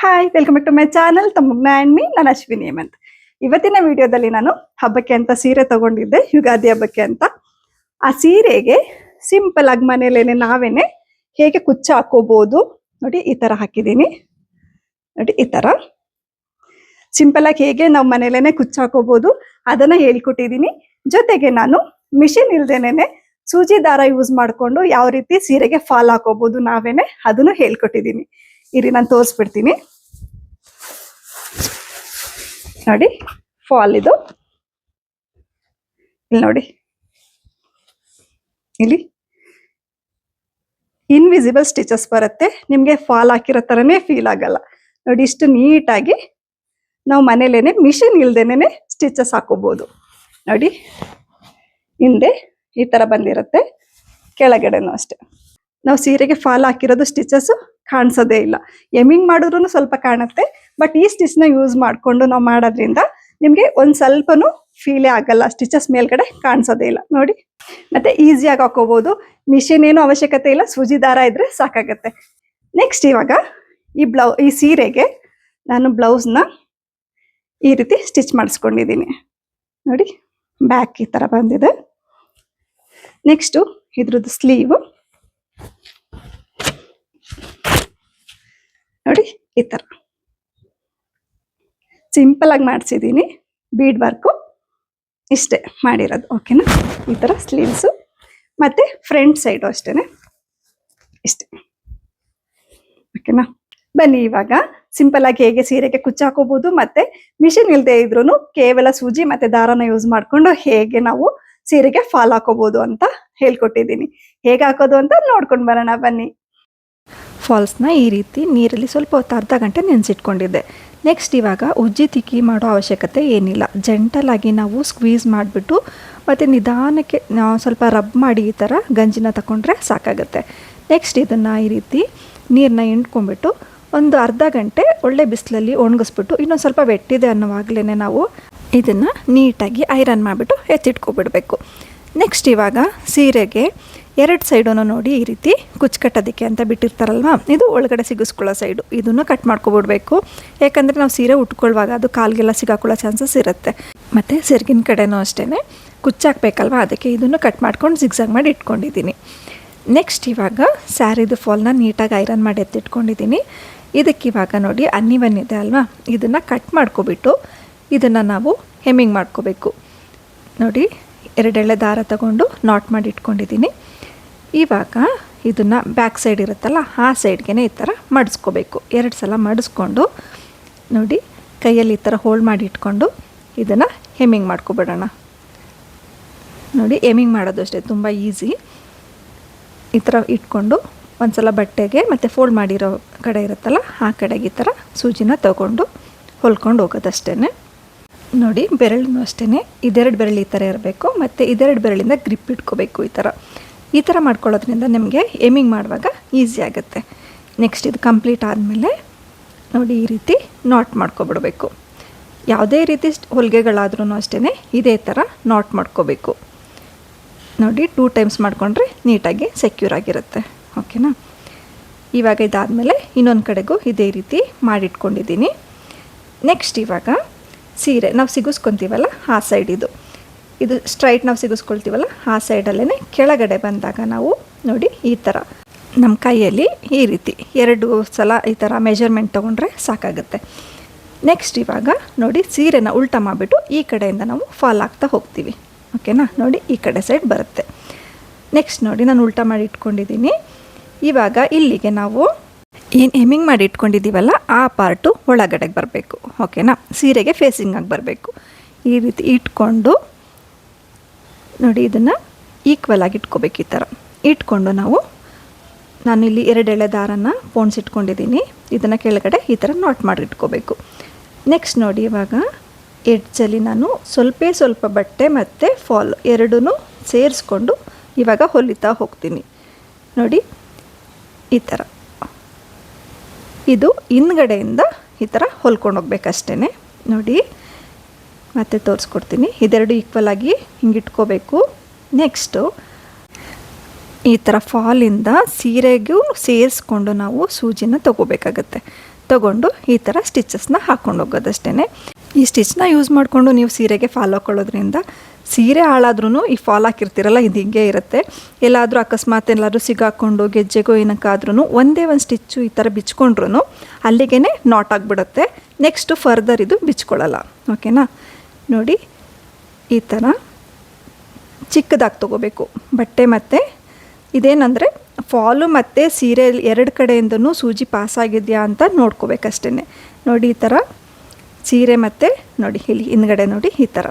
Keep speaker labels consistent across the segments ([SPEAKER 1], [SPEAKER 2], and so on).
[SPEAKER 1] Hi welcome back to my channel ತಮ್ಮ and me ನಾನು ಅಶ್ವಿನಿ ಹೇಮಂತ್. ಇವತ್ತಿನ ವಿಡಿಯೋದಲ್ಲಿ ನಾನು ಹಬ್ಬಕ್ಕೆ ಅಂತ ಸೀರೆ ತಗೊಂಡಿದ್ದೆ, ಯುಗಾದಿ ಹಬ್ಬಕ್ಕೆ ಅಂತ. ಆ ಸೀರೆಗೆ ಸಿಂಪಲ್ ಆಗಿ ಮನೇಲೇನೆ ನಾವೇನೆ ಹೇಗೆ ಕುಚ್ಚ ಹಾಕೋಬಹುದು ನೋಡಿ, ಈ ತರ ಹಾಕಿದ್ದೀನಿ. ನೋಡಿ, ಈ ತರ. ಸಿಂಪಲ್ ಆಗಿ ಹೇಗೆ ನಾವು ಮನೇಲೇನೆ ಕುಚ್ಚ ಹಾಕೋಬಹುದು ಅದನ್ನ ಹೇಳ್ಕೊಟ್ಟಿದ್ದೀನಿ. ಜೊತೆಗೆ ನಾನು ಮಿಷಿನ್ ಇಲ್ದೇನೆ ಸೂಜಿ ದಾರ ಯೂಸ್ ಮಾಡ್ಕೊಂಡು ಯಾವ ರೀತಿ ಸೀರೆಗೆ ಫಾಲ್ ಹಾಕೋಬಹುದು ನಾವೇನೆ ಅದನ್ನು ಹೇಳ್ಕೊಟ್ಟಿದ್ದೀನಿ. ಇರಿ ನಾನು ತೋರಿಸ್ಬಿಡ್ತೀನಿ. ನೋಡಿ ಫಾಲ್ ಇದು. ಇಲ್ಲಿ ನೋಡಿ. ಇಲ್ಲಿ ಇನ್ವಿಸಿಬಲ್ ಸ್ಟಿಚಸ್ ಬರುತ್ತೆ. ನಿಮಗೆ ಫಾಲ್ ಹಾಕಿರೋ ಥರನೇ ಫೀಲ್ ಆಗಲ್ಲ. ನೋಡಿ, ಇಷ್ಟು ನೀಟಾಗಿ ನಾವು ಮನೇಲೇನೆ ಮಿಷಿನ್ ಇಲ್ದೇನೆ ಸ್ಟಿಚಸ್ ಹಾಕೋಬೋದು. ನೋಡಿ, ಹಿಂದೆ ಈ ಥರ ಬಂದಿರುತ್ತೆ. ಕೆಳಗಡೆನೂ ಅಷ್ಟೆ. ನಾವು ಸೀರೆಗೆ ಫಾಲ್ ಹಾಕಿರೋದು ಸ್ಟಿಚಸ್ ಕಾಣಿಸೋದೇ ಇಲ್ಲ. ಎಮಿಂಗ್ ಮಾಡಿದ್ರು ಸ್ವಲ್ಪ ಕಾಣುತ್ತೆ ಬಟ್ ಈ ಸ್ಟಿಚ್ನ ಯೂಸ್ ಮಾಡಿಕೊಂಡು ನಾವು ಮಾಡೋದ್ರಿಂದ ನಿಮಗೆ ಒಂದು ಸ್ವಲ್ಪನೂ ಫೀಲೇ ಆಗಲ್ಲ ಸ್ಟಿಚಸ್ ಮೇಲ್ಗಡೆ ಕಾಣಿಸೋದೇ ಇಲ್ಲ. ನೋಡಿ, ಮತ್ತೆ ಈಸಿಯಾಗಿ ಹಾಕೋಬಹುದು ಮಿಷಿನ್ ಏನು ಅವಶ್ಯಕತೆ ಇಲ್ಲ, ಸೂಜಿ ದಾರ ಇದ್ರೆ ಸಾಕಾಗತ್ತೆ. ನೆಕ್ಸ್ಟ್ ಇವಾಗ ಈ ಬ್ಲೌ, ಈ ಸೀರೆಗೆ ನಾನು ಬ್ಲೌಸ್ನ ಈ ರೀತಿ ಸ್ಟಿಚ್ ಮಾಡಿಸ್ಕೊಂಡಿದ್ದೀನಿ. ನೋಡಿ ಬ್ಯಾಕ್ ಈ ತರ ಬಂದಿದೆ. ನೆಕ್ಸ್ಟು ಇದ್ರದ್ದು ಸ್ಲೀವ್ ನೋಡಿ, ಈ ಸಿಂಪಲ್ ಆಗಿ ಮಾಡಿಸಿದ್ದೀನಿ ಬೀಡ್ ವರ್ಕು ಇಷ್ಟೇ ಮಾಡಿರೋದು ಓಕೆನಾ ಈ ತರ ಸ್ಲೀವ್ಸು ಮತ್ತೆ ಫ್ರಂಟ್ ಸೈಡು ಅಷ್ಟೇನೆ. ಇಷ್ಟೇ. ಓಕೆನಾ ಬನ್ನಿ ಇವಾಗ ಸಿಂಪಲ್ ಆಗಿ ಹೇಗೆ ಸೀರೆಗೆ ಕುಚ್ಚು ಹಾಕೋಬಹುದು ಮತ್ತೆ ಮಿಷಿನ್ ಇಲ್ಲದೆ ಇದ್ರೂ ಕೇವಲ ಸೂಜಿ ಮತ್ತೆ ದಾರನ ಯೂಸ್ ಮಾಡ್ಕೊಂಡು ಹೇಗೆ ನಾವು ಸೀರೆಗೆ ಫಾಲ್ ಹಾಕೋಬಹುದು ಅಂತ ಹೇಳ್ಕೊಟ್ಟಿದ್ದೀನಿ ಹೇಗೆ ಹಾಕೋದು ಅಂತ ನೋಡ್ಕೊಂಡು ಬರೋಣ, ಬನ್ನಿ.
[SPEAKER 2] ಫಾಲ್ಸ್ನ ಈ ರೀತಿ ನೀರಲ್ಲಿ ಸ್ವಲ್ಪ ಹೊತ್ತು ಅರ್ಧ ಗಂಟೆ ನೆನೆಸಿಟ್ಕೊಂಡಿದ್ದೆ. ನೆಕ್ಸ್ಟ್ ಇವಾಗ ಉಜ್ಜಿ ತಿಕ್ಕಿ ಮಾಡೋ ಅವಶ್ಯಕತೆ ಏನಿಲ್ಲ. ಜೆಂಟಲಾಗಿ ನಾವು ಸ್ಕ್ವೀಸ್ ಮಾಡಿಬಿಟ್ಟು ಮತ್ತು ನಿಧಾನಕ್ಕೆ ಸ್ವಲ್ಪ ರಬ್ ಮಾಡಿ ಈ ಥರ ಗಂಜಿನ ತಗೊಂಡ್ರೆ ಸಾಕಾಗುತ್ತೆ. ನೆಕ್ಸ್ಟ್ ಇದನ್ನು ಈ ರೀತಿ ನೀರನ್ನ ಹಿಂಡ್ಕೊಂಡ್ಬಿಟ್ಟು ಒಂದು ಅರ್ಧ ಗಂಟೆ ಒಳ್ಳೆ ಬಿಸಿಲಲ್ಲಿ ಒಣಗಿಸ್ಬಿಟ್ಟು ಇನ್ನೊಂದು ಸ್ವಲ್ಪ ವೆಟ್ಟಿದೆ ಅನ್ನೋವಾಗಲೇ ನಾವು ಇದನ್ನು ನೀಟಾಗಿ ಐರನ್ ಮಾಡಿಬಿಟ್ಟು ಎತ್ತಿಟ್ಕೊಬಿಡಬೇಕು. ನೆಕ್ಸ್ಟ್ ಇವಾಗ ಸೀರೆಗೆ ಎರಡು ಸೈಡನ್ನು ನೋಡಿ ಈ ರೀತಿ ಕುಚ್ಚು ಕಟ್ಟೋದಕ್ಕೆ ಅಂತ ಬಿಟ್ಟಿರ್ತಾರಲ್ವ? ಇದು ಒಳಗಡೆ ಸಿಗಿಸ್ಕೊಳ್ಳೋ ಸೈಡು. ಇದನ್ನು ಕಟ್ ಮಾಡ್ಕೊಬಿಡ್ಬೇಕು. ಯಾಕಂದರೆ ನಾವು ಸೀರೆ ಉಟ್ಕೊಳ್ಳುವಾಗ ಅದು ಕಾಲ್ಗೆಲ್ಲ ಸಿಗಾಕೊಳ್ಳೋ ಚಾನ್ಸಸ್ ಇರುತ್ತೆ. ಮತ್ತು ಸೆರ್ಗಿನ ಕಡೆನೂ ಅಷ್ಟೇ ಕುಚ್ಚಾಕ್ಬೇಕಲ್ವ ಅದಕ್ಕೆ ಇದನ್ನು ಕಟ್ ಮಾಡ್ಕೊಂಡು ಜಿಗ್ಸಾಗ್ ಮಾಡಿ ಇಟ್ಕೊಂಡಿದ್ದೀನಿ. ನೆಕ್ಸ್ಟ್ ಇವಾಗ ಸ್ಯಾರಿದು ಫಾಲ್ನ ನೀಟಾಗಿ ಐರನ್ ಮಾಡಿ ಎತ್ತಿಟ್ಕೊಂಡಿದ್ದೀನಿ. ಇದಕ್ಕೆ ಇವಾಗ ನೋಡಿ ಅನ್ನಿವನ್ ಇದೆ ಅಲ್ವಾ? ಇದನ್ನು ಕಟ್ ಮಾಡ್ಕೊಬಿಟ್ಟು ಇದನ್ನು ನಾವು ಹೆಮ್ಮಿಂಗ್ ಮಾಡ್ಕೋಬೇಕು. ನೋಡಿ, ಎರಡೆಳೆ ದಾರ ತಗೊಂಡು ನಾಟ್ ಮಾಡಿ ಇಟ್ಕೊಂಡಿದ್ದೀನಿ. ಇವಾಗ ಇದನ್ನು ಬ್ಯಾಕ್ ಸೈಡ್ ಇರುತ್ತಲ್ಲ, ಆ ಸೈಡ್ಗೆ ಈ ಥರ ಮಡಿಸ್ಕೋಬೇಕು. ಎರಡು ಸಲ ಮಡಿಸ್ಕೊಂಡು ನೋಡಿ, ಕೈಯಲ್ಲಿ ಈ ಥರ ಹೋಲ್ಡ್ ಮಾಡಿ ಇಟ್ಕೊಂಡು ಇದನ್ನು ಹೆಮ್ಮಿಂಗ್ ಮಾಡ್ಕೊಬಿಡೋಣ. ನೋಡಿ ಎಮಿಂಗ್ ಮಾಡೋದು ಅಷ್ಟೇ, ತುಂಬ ಈಸಿ ಈ ಥರ ಇಟ್ಕೊಂಡು ಒಂದ್ಸಲ ಬಟ್ಟೆಗೆ ಮತ್ತು ಫೋಲ್ಡ್ ಮಾಡಿರೋ ಕಡೆ ಇರುತ್ತಲ್ಲ, ಆ ಕಡೆಗೆ ಈ ಥರ ಸೂಜಿನ ತಗೊಂಡು ಹೊಲ್ಕೊಂಡು ಹೋಗೋದಷ್ಟೇ ನೋಡಿ, ಬೆರಳನ್ನು ಅಷ್ಟೇ ಇದೆರಡು ಬೆರಳು ಈ ಥರ ಇರಬೇಕು, ಮತ್ತು ಇದೆರಡು ಬೆರಳಿಂದ ಗ್ರಿಪ್ ಇಟ್ಕೋಬೇಕು ಈ ಥರ ಈ ಥರ ಮಾಡ್ಕೊಳ್ಳೋದ್ರಿಂದ ನಿಮಗೆ ಏಮಿಂಗ್ ಮಾಡುವಾಗ ಈಸಿ ಆಗುತ್ತೆ. ನೆಕ್ಸ್ಟ್ ಇದು ಕಂಪ್ಲೀಟ್ ಆದಮೇಲೆ ನೋಡಿ ಈ ರೀತಿ ನಾಟ್ ಮಾಡ್ಕೊಬಿಡಬೇಕು. ಯಾವುದೇ ರೀತಿ ಹೊಲಿಗೆಗಳಾದ್ರೂ ಅಷ್ಟೇ ಇದೇ ಥರ ನಾಟ್ ಮಾಡ್ಕೋಬೇಕು. ನೋಡಿ ಟೂ ಟೈಮ್ಸ್ ಮಾಡಿಕೊಂಡ್ರೆ ನೀಟಾಗಿ ಸೆಕ್ಯೂರ್ ಆಗಿರುತ್ತೆ. ಓಕೆನಾ ಇವಾಗ ಇದಾದಮೇಲೆ ಇನ್ನೊಂದು ಕಡೆಗೂ ಇದೇ ರೀತಿ ಮಾಡಿಟ್ಕೊಂಡಿದ್ದೀನಿ. ನೆಕ್ಸ್ಟ್ ಇವಾಗ ಸೀರೆ, ನಾವು ಸಿಗಿಸ್ಕೊತೀವಲ್ಲ ಆ ಸೈಡ್ ಇದು. ಇದು ಸ್ಟ್ರೈಟ್ ನಾವು ಸಿಗಿಸ್ಕೊಳ್ತೀವಲ್ಲ, ಆ ಸೈಡಲ್ಲೇ ಕೆಳಗಡೆ ಬಂದಾಗ ನಾವು ನೋಡಿ ಈ ಥರ ನಮ್ಮ ಕೈಯಲ್ಲಿ ಈ ರೀತಿ ಎರಡು ಸಲ ಈ ಥರ ಮೆಜರ್ಮೆಂಟ್ ತೊಗೊಂಡ್ರೆ ಸಾಕಾಗುತ್ತೆ. ನೆಕ್ಸ್ಟ್ ಇವಾಗ ನೋಡಿ ಸೀರೆನ ಉಲ್ಟ ಮಾಡಿಬಿಟ್ಟು ಈ ಕಡೆಯಿಂದ ನಾವು ಫಾಲ್ ಆಗ್ತಾ ಹೋಗ್ತೀವಿ. ಓಕೆನಾ ನೋಡಿ ಈ ಕಡೆ ಸೈಡ್ ಬರುತ್ತೆ. ನೆಕ್ಸ್ಟ್ ನೋಡಿ ನಾನು ಉಲ್ಟ ಮಾಡಿ ಇಟ್ಕೊಂಡಿದ್ದೀನಿ. ಇವಾಗ ಇಲ್ಲಿಗೆ ನಾವು ಏನು ಹೆಮ್ಮಿಂಗ್ ಮಾಡಿ ಇಟ್ಕೊಂಡಿದ್ದೀವಲ್ಲ, ಆ ಪಾರ್ಟು ಒಳಗಡೆಗೆ ಬರಬೇಕು. ಓಕೆನಾ ಸೀರೆಗೆ ಫೇಸಿಂಗ್ ಆಗಿ ಬರಬೇಕು. ಈ ರೀತಿ ಇಟ್ಕೊಂಡು ನೋಡಿ, ಇದನ್ನು ಈಕ್ವಲ್ ಆಗಿ ಇಟ್ಕೋಬೇಕು ಈ ಥರ ಇಟ್ಕೊಂಡು ನಾವು ನಾನು ಇಲ್ಲಿ ಎರಡು ಎಳೆ ದಾರನ ಪೋಣಿಸಿಟ್ಕೊಂಡಿದ್ದೀನಿ ಇದನ್ನು ಕೆಳಗಡೆ ಈ ಥರ ನಾಟ್ ಮಾಡಿ ಇಟ್ಕೋಬೇಕು. ನೆಕ್ಸ್ಟ್ ನೋಡಿ, ಇವಾಗ ಎಡ್ಜಲ್ಲಿ ನಾನು ಸ್ವಲ್ಪ ಸ್ವಲ್ಪ ಬಟ್ಟೆ ಮತ್ತು ಫಾಲ್ ಎರಡೂ ಸೇರಿಸ್ಕೊಂಡು ಇವಾಗ ಹೊಲಿತಾ ಹೋಗ್ತೀನಿ. ನೋಡಿ, ಈ ಥರ ಇದು ಹಿಂದ್ಗಡೆಯಿಂದ ಈ ಥರ ಹೊಲ್ಕೊಂಡು ಹೋಗ್ಬೇಕಷ್ಟೇ ನೋಡಿ ಮತ್ತೆ ತೋರಿಸ್ಕೊಡ್ತೀನಿ. ಇದೆರಡು ಈಕ್ವಲ್ ಆಗಿ ಹಿಂಗೆ ಇಟ್ಕೋಬೇಕು ನೆಕ್ಸ್ಟು ಈ ಥರ ಫಾಲಿಂದ ಸೀರೆಗೂ ಸೇರಿಸ್ಕೊಂಡು ನಾವು ಸೂಜಿನ ತೊಗೋಬೇಕಾಗತ್ತೆ. ತಗೊಂಡು ಈ ಥರ ಸ್ಟಿಚಸ್ನ ಹಾಕ್ಕೊಂಡು ಹೋಗೋದಷ್ಟೇ ಈ ಸ್ಟಿಚ್ನ ಯೂಸ್ ಮಾಡಿಕೊಂಡು ನೀವು ಸೀರೆಗೆ ಫಾಲ್ ಹಾಕ್ಕೊಳ್ಳೋದ್ರಿಂದ ಸೀರೆ ಹಾಳಾದ್ರೂ ಈ ಫಾಲ್ ಹಾಕಿರ್ತೀರಲ್ಲ, ಇದು ಹಿಂಗೆ ಇರುತ್ತೆ. ಎಲ್ಲಾದರೂ ಅಕಸ್ಮಾತ್ ಎಲ್ಲಾದರೂ ಸಿಗಾಕೊಂಡು ಗೆಜ್ಜೆಗೋ ಏನಕ್ಕಾದ್ರೂ ಒಂದೇ ಒಂದು ಸ್ಟಿಚ್ಚು ಈ ಥರ ಬಿಚ್ಕೊಂಡ್ರೂ ಅಲ್ಲಿಗೆ ನಾಟ್ ಆಗಿಬಿಡುತ್ತೆ. ನೆಕ್ಸ್ಟು ಫರ್ದರ್ ಇದು ಬಿಚ್ಕೊಳ್ಳಲ್ಲ. ಓಕೆನಾ ನೋಡಿ, ಈ ಥರ ಚಿಕ್ಕದಾಗಿ ತೊಗೋಬೇಕು. ಬಟ್ಟೆ ಮತ್ತು ಇದೇನಂದರೆ ಫಾಲು ಮತ್ತು ಸೀರೆ ಎರಡು ಕಡೆಯಿಂದನೂ ಸೂಜಿ ಪಾಸ್ ಆಗಿದೆಯಾ ಅಂತ ನೋಡ್ಕೋಬೇಕಷ್ಟೇ ನೋಡಿ, ಈ ಥರ ಸೀರೆ ಮತ್ತು ನೋಡಿ, ಇಲ್ಲಿ ಹಿಂದ್ಗಡೆ ನೋಡಿ, ಈ ಥರ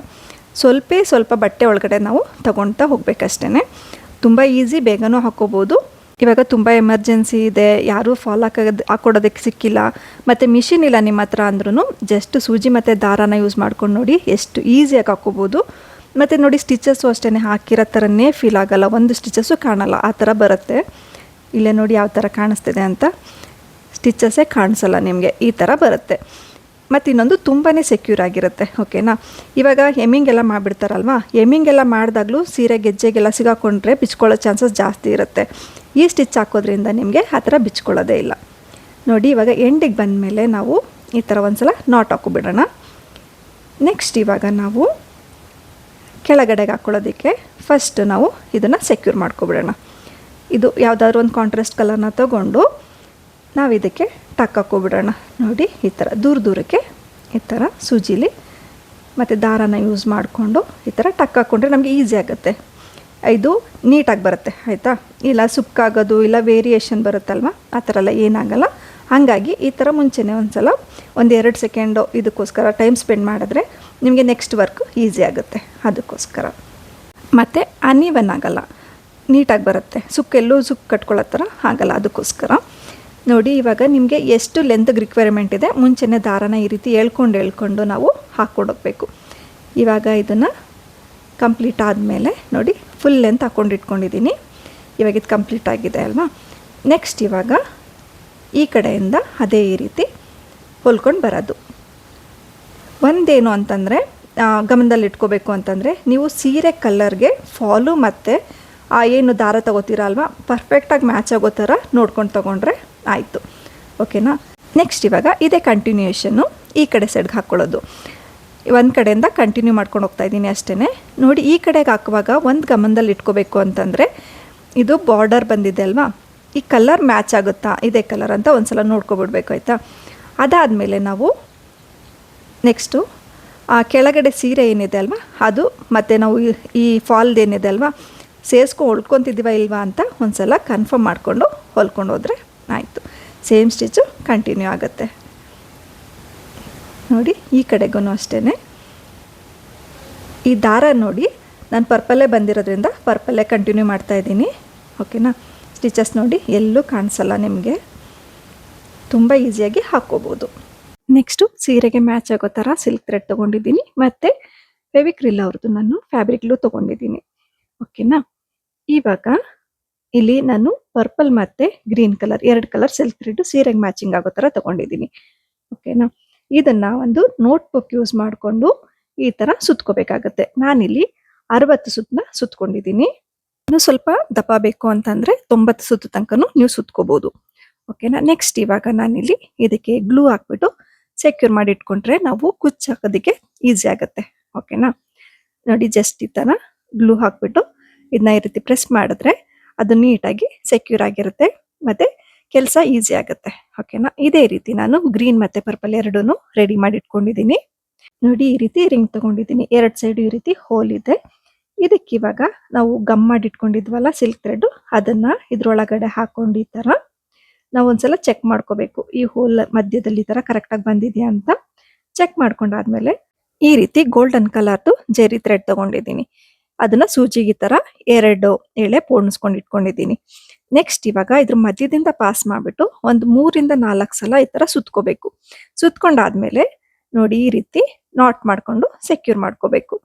[SPEAKER 2] ಸ್ವಲ್ಪ ಸ್ವಲ್ಪ ಬಟ್ಟೆ ಒಳಗಡೆ ನಾವು ತಗೊಳ್ತಾ ಹೋಗ್ಬೇಕಷ್ಟೇ ತುಂಬ ಈಸಿ, ಬೇಗನೂ ಹಾಕೋಬೋದು. ಇವಾಗ ತುಂಬ ಎಮರ್ಜೆನ್ಸಿ ಇದೆ, ಯಾರೂ ಫಾಲ್ ಹಾಕೋದು, ಹಾಕೊಡೋದಕ್ಕೆ ಸಿಕ್ಕಿಲ್ಲ. ಮತ್ತು ಮಿಷಿನ್ ಇಲ್ಲ ನಿಮ್ಮ ಹತ್ರ ಅಂದ್ರೂ ಜಸ್ಟ್ ಸೂಜಿ ಮತ್ತು ದಾರಾನ ಯೂಸ್ ಮಾಡ್ಕೊಂಡು ನೋಡಿ ಎಷ್ಟು ಈಸಿಯಾಗಿ ಹಾಕೋಬೋದು. ಮತ್ತು ನೋಡಿ ಸ್ಟಿಚಸ್ಸು ಅಷ್ಟೇ ಹಾಕಿರೋ ಥರನೇ ಫೀಲ್ ಆಗಲ್ಲ, ಒಂದು ಸ್ಟಿಚಸ್ಸು ಕಾಣಲ್ಲ, ಆ ಥರ ಬರುತ್ತೆ. ಇಲ್ಲೇ ನೋಡಿ ಯಾವ ಥರ ಕಾಣಿಸ್ತಿದೆ ಅಂತ. ಸ್ಟಿಚಸ್ಸೇ ಕಾಣಿಸಲ್ಲ ನಿಮಗೆ, ಈ ಥರ ಬರುತ್ತೆ. ಮತ್ತು ಇನ್ನೊಂದು ತುಂಬಾ ಸೆಕ್ಯೂರ್ ಆಗಿರುತ್ತೆ ಓಕೆನಾ ಇವಾಗ ಎಮ್ಮಿಂಗ್ ಎಲ್ಲ ಮಾಡಿಬಿಡ್ತಾರಲ್ವಾ? ಎಮ್ಮಿಂಗ್ ಎಲ್ಲ ಮಾಡಿದಾಗಲೂ ಸೀರೆ ಗೆಜ್ಜೆಗೆಲ್ಲ ಸಿಗಾಕೊಂಡ್ರೆ ಬಿಚ್ಕೊಳ್ಳೋ ಚಾನ್ಸಸ್ ಜಾಸ್ತಿ ಇರುತ್ತೆ. ಈ ಸ್ಟಿಚ್ ಹಾಕೋದ್ರಿಂದ ನಿಮಗೆ ಆ ಥರ ಬಿಚ್ಕೊಳ್ಳೋದೇ ಇಲ್ಲ. ನೋಡಿ, ಇವಾಗ ಎಂಡಿಗೆ ಬಂದಮೇಲೆ ನಾವು ಈ ಥರ ಒಂದು ಸಲ ನಾಟ್ ಹಾಕೊಬಿಡೋಣ. ನೆಕ್ಸ್ಟ್ ಇವಾಗ ನಾವು ಕೆಳಗಡೆಗೆ ಹಾಕ್ಕೊಳ್ಳೋದಕ್ಕೆ ಫಸ್ಟ್ ನಾವು ಇದನ್ನು ಸೆಕ್ಯೂರ್ ಮಾಡ್ಕೊಬಿಡೋಣ. ಇದು ಯಾವುದಾದ್ರು ಒಂದು ಕಾಂಟ್ರಾಸ್ಟ್ ಕಲರ್ನ ತಗೊಂಡು ನಾವು ಇದಕ್ಕೆ ಟಕ್ ಹಾಕ್ಕೊಬಿಡೋಣ ನೋಡಿ, ಈ ಥರ ದೂರ ದೂರಕ್ಕೆ ಈ ಥರ ಸೂಜಿಲಿ ಮತ್ತು ದಾರಾನ ಯೂಸ್ ಮಾಡಿಕೊಂಡು ಈ ಥರ ಟಕ್ ಹಾಕ್ಕೊಂಡ್ರೆ ನಮಗೆ ಈಸಿ ಆಗುತ್ತೆ. ಇದು ನೀಟಾಗಿ ಬರುತ್ತೆ, ಆಯಿತಾ? ಇಲ್ಲ ಸುಕ್ಕಾಗೋದು, ಇಲ್ಲ ವೇರಿಯೇಷನ್ ಬರುತ್ತಲ್ವ? ಆ ಥರ ಎಲ್ಲ ಏನಾಗಲ್ಲ. ಹಾಗಾಗಿ ಈ ಥರ ಮುಂಚೆನೇ ಒಂದು ಸಲ ಒಂದು ಎರಡು ಸೆಕೆಂಡು ಇದಕ್ಕೋಸ್ಕರ ಟೈಮ್ ಸ್ಪೆಂಡ್ ಮಾಡಿದ್ರೆ ನಿಮಗೆ ನೆಕ್ಸ್ಟ್ ವರ್ಕ್ ಈಸಿ ಆಗುತ್ತೆ, ಅದಕ್ಕೋಸ್ಕರ. ಮತ್ತು ಅನಿವನ್ ಆಗಲ್ಲ ನೀಟಾಗಿ ಬರುತ್ತೆ. ಸುಕ್ಕೆಲ್ಲೂ ಸುಕ್ ಕಟ್ಕೊಳ್ಳೋ ಥರ ಆಗಲ್ಲ, ಅದಕ್ಕೋಸ್ಕರ. ನೋಡಿ, ಇವಾಗ ನಿಮಗೆ ಎಷ್ಟು ಲೆಂತ್ಗೆ ರಿಕ್ವೈರ್ಮೆಂಟ್ ಇದೆ, ಮುಂಚೆನೇ ದಾರನ ಈ ರೀತಿ ಹೇಳ್ಕೊಂಡು ಹೇಳ್ಕೊಂಡು ನಾವು ಹಾಕ್ಕೊಂಡೋಗ್ಬೇಕು. ಇವಾಗ ಇದನ್ನು ಕಂಪ್ಲೀಟ್ ಆದಮೇಲೆ ನೋಡಿ ಫುಲ್ ಲೆಂತ್ ಹಾಕ್ಕೊಂಡು ಇಟ್ಕೊಂಡಿದ್ದೀನಿ ಇವಾಗ ಇದು ಕಂಪ್ಲೀಟ್ ಆಗಿದೆ ಅಲ್ವಾ? ನೆಕ್ಸ್ಟ್ ಇವಾಗ ಈ ಕಡೆಯಿಂದ ಅದೇ ಈ ರೀತಿ ಹೊಲ್ಕೊಂಡು ಬರೋದು. ಒಂದೇನು ಅಂತಂದರೆ ಗಮನದಲ್ಲಿ ಇಟ್ಕೋಬೇಕು ಅಂತಂದರೆ, ನೀವು ಸೀರೆ ಕಲ್ಲರ್ಗೆ ಫಾಲು ಮತ್ತು, ಆ, ಏನು ದಾರ ತಗೋತೀರ ಅಲ್ವಾ? ಪರ್ಫೆಕ್ಟಾಗಿ ಮ್ಯಾಚ್ ಆಗೋ ಥರ ನೋಡ್ಕೊಂಡು ತೊಗೊಂಡ್ರೆ ಆಯಿತು. ಓಕೆನಾ ನೆಕ್ಸ್ಟ್ ಇವಾಗ ಇದೇ ಕಂಟಿನ್ಯೂಯೇಷನ್ನು ಈ ಕಡೆ ಸೈಡ್ಗೆ ಹಾಕ್ಕೊಳ್ಳೋದು ಒಂದು ಕಡೆಯಿಂದ ಕಂಟಿನ್ಯೂ ಮಾಡ್ಕೊಂಡು ಹೋಗ್ತಾ ಇದ್ದೀನಿ ಅಷ್ಟೇ ನೋಡಿ, ಈ ಕಡೆಗೆ ಹಾಕುವಾಗ ಒಂದು ಗಮನದಲ್ಲಿ ಇಟ್ಕೋಬೇಕು ಅಂತಂದರೆ ಇದು ಬಾರ್ಡರ್ ಬಂದಿದೆ ಅಲ್ವಾ? ಈ ಕಲರ್ ಮ್ಯಾಚ್ ಆಗುತ್ತಾ? ಇದೇ ಕಲರ್ ಅಂತ ಒಂದು ಸಲ ನೋಡ್ಕೊಬಿಡ್ಬೇಕು, ಆಯಿತಾ? ಅದಾದಮೇಲೆ ನಾವು ನೆಕ್ಸ್ಟು ಆ ಕೆಳಗಡೆ ಸೀರೆ ಏನಿದೆ ಅಲ್ವಾ? ಅದು ಮತ್ತು ನಾವು ಈ- ಫಾಲ್ದೇನಿದೆ ಅಲ್ವಾ? ಸೇರಿಸ್ಕೊಂಡು ಹೊಲ್ಕೊತಿದ್ದೀವ ಇಲ್ವಾ ಅಂತ ಒಂದು ಸಲ ಕನ್ಫರ್ಮ್ ಮಾಡಿಕೊಂಡು ಹೊಲ್ಕೊಂಡು ಹೋದರೆ ಆಯಿತು. ಸೇಮ್ ಸ್ಟಿಚ್ಚು ಕಂಟಿನ್ಯೂ ಆಗುತ್ತೆ. ನೋಡಿ, ಈ ಕಡೆಗೂ ಅಷ್ಟೇ ಈ ದಾರ ನೋಡಿ, ನಾನು ಪರ್ಪಲ್ಲೇ ಬಂದಿರೋದ್ರಿಂದ ಪರ್ಪಲ್ಲೇ ಕಂಟಿನ್ಯೂ ಮಾಡ್ತಾ ಇದ್ದೀನಿ. ಓಕೆನಾ ಸ್ಟಿಚಸ್ ನೋಡಿ ಎಲ್ಲೂ ಕಾಣಿಸಲ್ಲ ನಿಮಗೆ. ತುಂಬ ಈಸಿಯಾಗಿ ಹಾಕ್ಕೋಬೋದು ನೆಕ್ಸ್ಟು ಸೀರೆಗೆ ಮ್ಯಾಚ್ ಆಗೋ ಥರ ಸಿಲ್ಕ್ ಥ್ರೆಡ್ ತೊಗೊಂಡಿದ್ದೀನಿ. ಮತ್ತು ಫೆವಿಕ್ರಿಲ್ ಅವ್ರದ್ದು ನಾನು ಫ್ಯಾಬ್ರಿಕ್ಲು ತೊಗೊಂಡಿದ್ದೀನಿ. ಓಕೆನಾ ಇವಾಗ ಇಲ್ಲಿ ನಾನು ಪರ್ಪಲ್ ಮತ್ತು ಗ್ರೀನ್ ಕಲರ್ ಎರಡು ಕಲರ್ ಸಿಲ್ಕ್ ಥ್ರೆಡ್ ಸೀರೆಗೆ ಮ್ಯಾಚಿಂಗ್ ಆಗೋ ಥರ ತಗೊಂಡಿದ್ದೀನಿ. ಓಕೆನಾ ಇದನ್ನ ಒಂದು ನೋಟ್ ಬುಕ್ ಯೂಸ್ ಮಾಡಿಕೊಂಡು ಈ ಥರ ಸುತ್ಕೋಬೇಕಾಗತ್ತೆ. ನಾನಿಲ್ಲಿ ಅರವತ್ತು ಸುತ್ತನ್ನ ಸುತ್ಕೊಂಡಿದ್ದೀನಿ. ಇನ್ನು ಸ್ವಲ್ಪ ದಪ್ಪ ಬೇಕು ಅಂತಂದರೆ ತೊಂಬತ್ತು ಸುತ್ತು ತನಕನೂ ನೀವು ಸುತ್ಕೋಬೋದು. ಓಕೆನಾ ನೆಕ್ಸ್ಟ್ ಇವಾಗ ನಾನಿಲ್ಲಿ ಇದಕ್ಕೆ ಗ್ಲೂ ಹಾಕ್ಬಿಟ್ಟು ಸೆಕ್ಯೂರ್ ಮಾಡಿ ಇಟ್ಕೊಂಡ್ರೆ ನಾವು ಕುಚ್ಚು ಹಾಕೋದಕ್ಕೆ ಈಸಿ ಆಗುತ್ತೆ. ಓಕೆನಾ ನೋಡಿ ಜಸ್ಟ್ ಈ ಥರ ಗ್ಲೂ ಹಾಕ್ಬಿಟ್ಟು ಇದನ್ನ ಈ ರೀತಿ ಪ್ರೆಸ್ ಮಾಡಿದ್ರೆ ಅದು ನೀಟಾಗಿ ಸೆಕ್ಯೂರ್ ಆಗಿರುತ್ತೆ, ಮತ್ತು ಕೆಲಸ ಈಸಿ ಆಗುತ್ತೆ. ಓಕೆನಾ ಇದೇ ರೀತಿ ನಾನು ಗ್ರೀನ್ ಮತ್ತು ಪರ್ಪಲ್ ಎರಡೂ ರೆಡಿ ಮಾಡಿ ಇಟ್ಕೊಂಡಿದ್ದೀನಿ ನೋಡಿ, ಈ ರೀತಿ ರಿಂಗ್ ತಗೊಂಡಿದ್ದೀನಿ. ಎರಡು ಸೈಡ್ ಈ ರೀತಿ ಹೋಲ್ ಇದೆ. ಇದಕ್ಕೆ ಇವಾಗ ನಾವು ಗಮ್ ಮಾಡಿ ಇಟ್ಕೊಂಡಿದ್ವಲ್ಲ ಸಿಲ್ಕ್ ಥ್ರೆಡ್ ಅದನ್ನು ಇದರೊಳಗಡೆ ಹಾಕೊಂಡು ಈ ಥರ ನಾವು ಒಂದ್ಸಲ ಚೆಕ್ ಮಾಡ್ಕೋಬೇಕು. ಈ ಹೋಲ್ ಮಧ್ಯದಲ್ಲಿ ಈ ಥರ ಕರೆಕ್ಟಾಗಿ ಬಂದಿದೆಯಾ ಅಂತ ಚೆಕ್ ಮಾಡ್ಕೊಂಡಾದ್ಮೇಲೆ ಈ ರೀತಿ ಗೋಲ್ಡನ್ ಕಲರ್ದು ಜೆರಿ ಥ್ರೆಡ್ ತಗೊಂಡಿದ್ದೀನಿ. ಅದನ್ನ ಸೂಜಿಗೆ ತರ ಎರಡು ಎಳೆ ಪೋಣಿಸ್ಕೊಂಡು ಇಟ್ಕೊಂಡಿದ್ದೀನಿ. ನೆಕ್ಸ್ಟ್ ಇವಾಗ ಇದ್ರ ಮಧ್ಯದಿಂದ ಪಾಸ್ ಮಾಡ್ಬಿಟ್ಟು ಒಂದು ಮೂರಿಂದ ನಾಲ್ಕು ಸಲ ಈ ತರ ಸುತ್ಕೋಬೇಕು. ಸುತ್ಕೊಂಡಾದ್ಮೇಲೆ ನೋಡಿ ಈ ರೀತಿ ನಾಟ್ ಮಾಡ್ಕೊಂಡು ಸೆಕ್ಯೂರ್ ಮಾಡ್ಕೋಬೇಕು.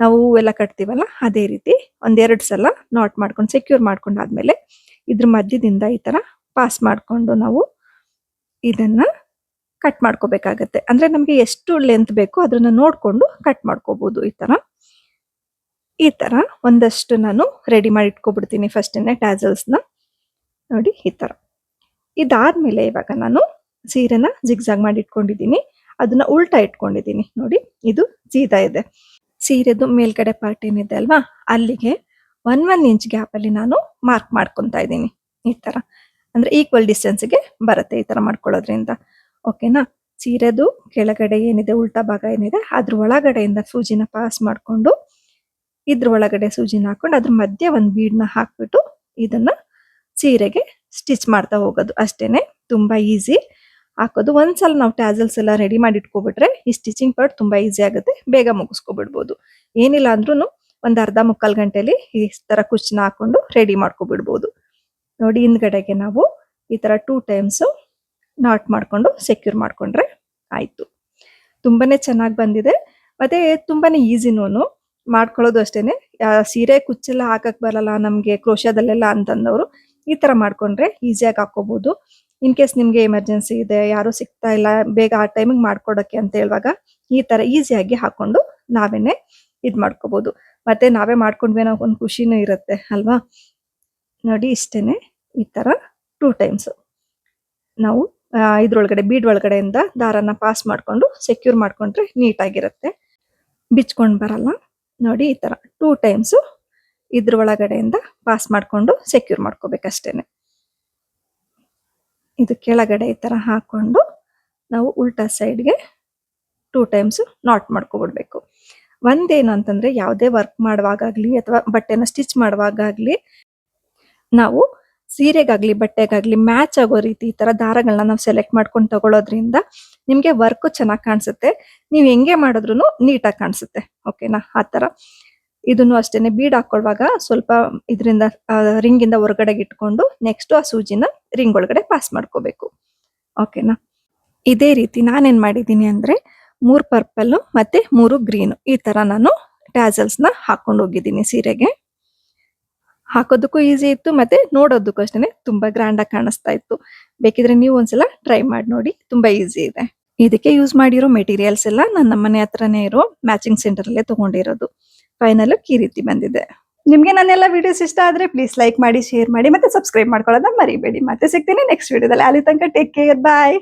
[SPEAKER 2] ನಾವು ಹೂವೆಲ್ಲ ಕಟ್ತೀವಲ್ಲ ಅದೇ ರೀತಿ ಒಂದೆರಡು ಸಲ ನಾಟ್ ಮಾಡ್ಕೊಂಡು ಸೆಕ್ಯೂರ್ ಮಾಡ್ಕೊಂಡಾದ್ಮೇಲೆ ಇದ್ರ ಮಧ್ಯದಿಂದ ಈ ತರ ಪಾಸ್ ಮಾಡ್ಕೊಂಡು ನಾವು ಇದನ್ನ ಕಟ್ ಮಾಡ್ಕೋಬೇಕಾಗತ್ತೆ. ಅಂದ್ರೆ ನಮಗೆ ಎಷ್ಟು ಲೆಂತ್ ಬೇಕೋ ಅದನ್ನ ನೋಡ್ಕೊಂಡು ಕಟ್ ಮಾಡ್ಕೋಬಹುದು ಈ ತರ. ಈ ತರ ಒಂದಷ್ಟು ನಾನು ರೆಡಿ ಮಾಡಿ ಇಟ್ಕೊಬಿಡ್ತೀನಿ ಫಸ್ಟನ್ನೇ ಟ್ಯಾಸಲ್ಸ್ನ ನೋಡಿ ಈ ತರ. ಇದಾದ್ಮೇಲೆ ಇವಾಗ ನಾನು ಸೀರೆನ ಜಿಗ್ಜಾಗ್ ಮಾಡಿ ಇಟ್ಕೊಂಡಿದ್ದೀನಿ. ಅದನ್ನ ಉಲ್ಟಾ ಇಟ್ಕೊಂಡಿದ್ದೀನಿ. ನೋಡಿ, ಇದು ಜೀದಾ ಇದೆ. ಸೀರೆದು ಮೇಲ್ಗಡೆ ಪಾರ್ಟ್ ಏನಿದೆ ಅಲ್ವಾ? ಅಲ್ಲಿಗೆ ಒನ್ ಒನ್ ಇಂಚ್ ಗ್ಯಾಪ್ ಅಲ್ಲಿ ನಾನು ಮಾರ್ಕ್ ಮಾಡ್ಕೊತಾ ಇದ್ದೀನಿ. ಈ ತರ. ಅಂದ್ರೆ ಈಕ್ವಲ್ ಡಿಸ್ಟೆನ್ಸ್ಗೆ ಬರುತ್ತೆ ಈ ತರ ಮಾಡ್ಕೊಳ್ಳೋದ್ರಿಂದ. ಓಕೆನಾ ಸೀರೆದು ಕೆಳಗಡೆ ಏನಿದೆ, ಉಲ್ಟಾ ಭಾಗ ಏನಿದೆ, ಅದ್ರ ಒಳಗಡೆಯಿಂದ ಸೂಜಿನ ಪಾಸ್ ಮಾಡ್ಕೊಂಡು ಇದ್ರ ಒಳಗಡೆ ಸೂಜಿನ ಹಾಕೊಂಡು ಅದ್ರ ಮಧ್ಯೆ ಒಂದು ಬೀಡ್ನ ಹಾಕ್ಬಿಟ್ಟು ಇದನ್ನ ಸೀರೆಗೆ ಸ್ಟಿಚ್ ಮಾಡ್ತಾ ಹೋಗೋದು. ಅಷ್ಟೇನೆ ತುಂಬಾ ಈಸಿ ಹಾಕೋದು. ಒಂದ್ಸಲ ನಾವು ಟ್ಯಾಸಲ್ಸ್ ಎಲ್ಲ ರೆಡಿ ಮಾಡಿ ಇಟ್ಕೊಬಿಟ್ರೆ ಈ ಸ್ಟಿಚಿಂಗ್ ಪಾರ್ಟ್ ತುಂಬಾ ಈಸಿ ಆಗುತ್ತೆ. ಬೇಗ ಮುಗಿಸ್ಕೊಬಿಡ್ಬೋದು. ಏನಿಲ್ಲ ಅಂದ್ರೂ ಒಂದು ಅರ್ಧ ಮುಕ್ಕಾಲು ಗಂಟೆಲಿ ಈ ತರ ಕುಚ್ಚನ್ನ ಹಾಕೊಂಡು ರೆಡಿ ಮಾಡ್ಕೊಬಿಡ್ಬೋದು. ನೋಡಿ ಹಿಂದ್ಗಡೆಗೆ ನಾವು ಈ ತರ ಟೂ ಟೈಮ್ಸ್ ನಾಟ್ ಮಾಡ್ಕೊಂಡು ಸೆಕ್ಯೂರ್ ಮಾಡ್ಕೊಂಡ್ರೆ ಆಯ್ತು. ತುಂಬಾನೇ ಚೆನ್ನಾಗಿ ಬಂದಿದೆ. ಮತ್ತೆ ತುಂಬಾನೇ ಈಸಿನೂ ಮಾಡ್ಕೊಳ್ಳೋದು ಅಷ್ಟೇನೆ. ಸೀರೆ ಕುಚ್ಚೆಲ್ಲ ಹಾಕಕ್ ಬರಲ್ಲ ನಮಗೆ ಕ್ರೋಶದಲ್ಲೆಲ್ಲ ಅಂತಂದವರು ಈ ತರ ಮಾಡ್ಕೊಂಡ್ರೆ ಈಸಿಯಾಗಿ ಹಾಕೋಬಹುದು ಇನ್ ಕೇಸ್ ನಿಮ್ಗೆ ಎಮರ್ಜೆನ್ಸಿ ಇದೆ, ಯಾರು ಸಿಗ್ತಾ ಇಲ್ಲ, ಬೇಗ ಆ ಟೈಮಿಗೆ ಮಾಡ್ಕೊಡಕ್ಕೆ ಅಂತ ಹೇಳುವಾಗ ಈ ತರ ಈಸಿಯಾಗಿ ಹಾಕೊಂಡು ನಾವೇನೆ ಇದ್ ಮಾಡ್ಕೋಬಹುದು ಮತ್ತೆ ನಾವೇ ಮಾಡ್ಕೊಂಡ್ವಿ ಅನ್ನೋ ಒಂದು ಖುಷಿನೂ ಇರುತ್ತೆ, ಅಲ್ವಾ? ನೋಡಿ ಇಷ್ಟೇನೆ ಈ ತರ ಟೂ ಟೈಮ್ಸ್ ನಾವು ಇದ್ರೊಳಗಡೆ ಬೀಡ್ ಒಳಗಡೆಯಿಂದ ದಾರನ ಪಾಸ್ ಮಾಡ್ಕೊಂಡು ಸೆಕ್ಯೂರ್ ಮಾಡ್ಕೊಂಡ್ರೆ ನೀಟಾಗಿರುತ್ತೆ ಬಿಚ್ಕೊಂಡು ಬರಲ್ಲ. ನೋಡಿ ಈ ತರ ಟೂ ಟೈಮ್ಸ್ ಇದ್ರ ಒಳಗಡೆಯಿಂದ ಪಾಸ್ ಮಾಡ್ಕೊಂಡು ಸೆಕ್ಯೂರ್ ಮಾಡ್ಕೋಬೇಕಷ್ಟೇನೆ. ಇದು ಕೆಳಗಡೆ ಈ ತರ ಹಾಕೊಂಡು ನಾವು ಉಲ್ಟಾ ಸೈಡ್ಗೆ ಟೂ ಟೈಮ್ಸ್ ನಾಟ್ ಮಾಡ್ಕೊಬಿಡ್ಬೇಕು. ಒಂದೇನು ಅಂತಂದ್ರೆ ಯಾವುದೇ ವರ್ಕ್ ಮಾಡುವಾಗಲಿ ಅಥವಾ ಬಟ್ಟೆನ ಸ್ಟಿಚ್ ಮಾಡುವಾಗಲಿ ನಾವು ಸೀರೆಗಾಗ್ಲಿ, ಬಟ್ಟೆಗಾಗ್ಲಿ ಮ್ಯಾಚ್ ಆಗೋ ರೀತಿ ಈ ತರ ದಾರಗಳನ್ನ ನಾವು ಸೆಲೆಕ್ಟ್ ಮಾಡ್ಕೊಂಡು ತಗೊಳ್ಳೋದ್ರಿಂದ ನಿಮಗೆ ವರ್ಕ್ ಚೆನ್ನಾಗಿ ಕಾಣಿಸುತ್ತೆ. ನೀವು ಹೆಂಗೆ ಮಾಡಿದ್ರು ನೀಟಾಗಿ ಕಾಣಿಸುತ್ತೆ. ಓಕೆನಾ ಆ ಥರ ಇದನ್ನು ಅಷ್ಟೇನೆ ಬೀಡ್ ಹಾಕೊಳ್ಳುವಾಗ ಸ್ವಲ್ಪ ಇದರಿಂದ ರಿಂಗ್ ಇಂದ ಹೊರಗಡೆಗೆ ಇಟ್ಕೊಂಡು ನೆಕ್ಸ್ಟ್ ಆ ಸೂಜಿನ ರಿಂಗ್ ಒಳಗಡೆ ಪಾಸ್ ಮಾಡ್ಕೋಬೇಕು. ಓಕೆನಾ ಇದೇ ರೀತಿ ನಾನೇನು ಮಾಡಿದ್ದೀನಿ ಅಂದ್ರೆ ಮೂರು ಪರ್ಪಲ್ ಮತ್ತೆ ಮೂರು ಗ್ರೀನ್ ಈ ತರ ನಾನು ಟ್ಯಾಸಲ್ಸ್ನ ಹಾಕೊಂಡು ಹೋಗಿದ್ದೀನಿ ಸೀರೆಗೆ. ಹಾಕೋದಕ್ಕೂ ಈಸಿ ಇತ್ತು, ಮತ್ತೆ ನೋಡೋದಕ್ಕೂ ಅಷ್ಟೇ ತುಂಬಾ ಗ್ರ್ಯಾಂಡ್ ಆಗಿ ಕಾಣಿಸ್ತಾ ಇತ್ತು. ಬೇಕಿದ್ರೆ ನೀವು ಒಂದ್ಸಲ ಟ್ರೈ ಮಾಡಿ ನೋಡಿ, ತುಂಬಾ ಈಸಿ ಇದೆ. ಇದಕ್ಕೆ ಯೂಸ್ ಮಾಡಿರೋ ಮೆಟೀರಿಯಲ್ಸ್ ಎಲ್ಲ ನನ್ನ ಮನೆ ಹತ್ರನೇ ಇರೋ ಮ್ಯಾಚಿಂಗ್ ಸೆಂಟರ್ ಅಲ್ಲೇ ತಗೊಂಡಿರೋದು. ಫೈನಲ್ ಈ ರೀತಿ ಬಂದಿದೆ.
[SPEAKER 1] ನಿಮ್ಗೆ ನನ್ನೆಲ್ಲ ವಿಡಿಯೋಸ್ ಇಷ್ಟ ಆದ್ರೆ ಪ್ಲೀಸ್ ಲೈಕ್ ಮಾಡಿ ಶೇರ್ ಮಾಡಿ, ಮತ್ತೆ ಸಬ್ಸ್ಕ್ರೈಬ್ ಮಾಡ್ಕೊಳ್ಳೋದನ್ನ ಮರಿಬೇಡಿ. ಮತ್ತೆ ಸಿಗ್ತೀನಿ ನೆಕ್ಸ್ಟ್ ವಿಡಿಯೋದಲ್ಲಿ ಅಲ್ಲಿ ತನಕ ಟೇಕ್ ಕೇರ್ ಬಾಯ್